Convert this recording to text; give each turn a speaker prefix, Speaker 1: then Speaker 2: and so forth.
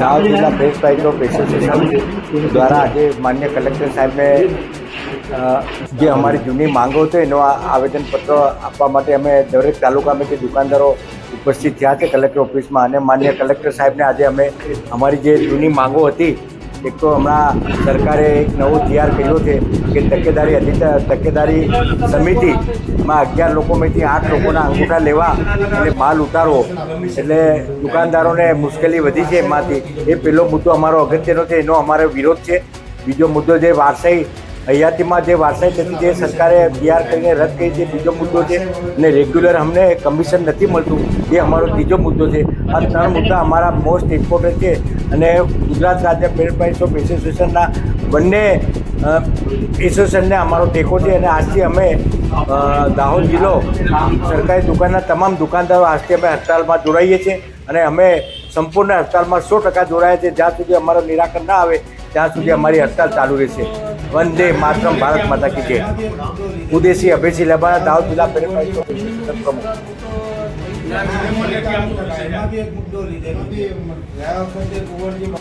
Speaker 1: દાહોદ જિલ્લા press bike association દ્વારા આજે માન્ય કલેક્ટર સાહેબને જે અમારી જૂની માંગો છે, એનો આવેદનપત્ર આપવા માટે અમે દરેક તાલુકામાં જે દુકાનદારો ઉપસ્થિત થયા છે કલેક્ટર ઓફિસમાં અને માન્ય કલેક્ટર સાહેબને આજે અમે અમારી જે જૂની માંગો હતી એક તો હમણાં સરકારે એક નવો તૈયાર કર્યો છે કે તકેદારી અધિકાર તકેદારી સમિતિમાં અગિયાર લોકોમાંથી આઠ લોકોના અંગૂઠા લેવા અને માલ ઉતારવો. એટલે દુકાનદારોને મુશ્કેલી વધી છે એમાંથી. એ પહેલો મુદ્દો અમારો અગત્યનો છે, એનો અમારો વિરોધ છે. બીજો મુદ્દો જે વારસાઈ હયાતીમાં જે વારસાઈ થતી જે સરકારે તૈયાર કરીને રદ કરી છે બીજો મુદ્દો છે અને રેગ્યુલર અમને કમિશન નથી મળતું, એ અમારો ત્રીજો મુદ્દો છે. આ ત્રણ મુદ્દા અમારા મોસ્ટ ઇમ્પોર્ટન્ટ છે અને ગુજરાત રાજ્ય પેરપાઇસ ઓફ એસોસિએશનના બંને એસોસિએશનને અમારો ટેકો છે અને આજથી અમે દાહોદ જિલ્લો સરકારી દુકાનના તમામ દુકાનદારો આજથી અમે હડતાલમાં જોડાઈએ છીએ અને અમે સંપૂર્ણ હડતાલમાં સો ટકા જોડાયા છે જ્યાં સુધી અમારો નિરાકરણ ના આવે, ત્યાં સુધી અમારી હડતાલ ચાલુ રહેશે. વંદે માતરમ ભારત માતા કી જય. ઉદેશી અભયસિંહ લબાણા દાહોદ જિલ્લા પેરપાઇસ પ્રમુખ.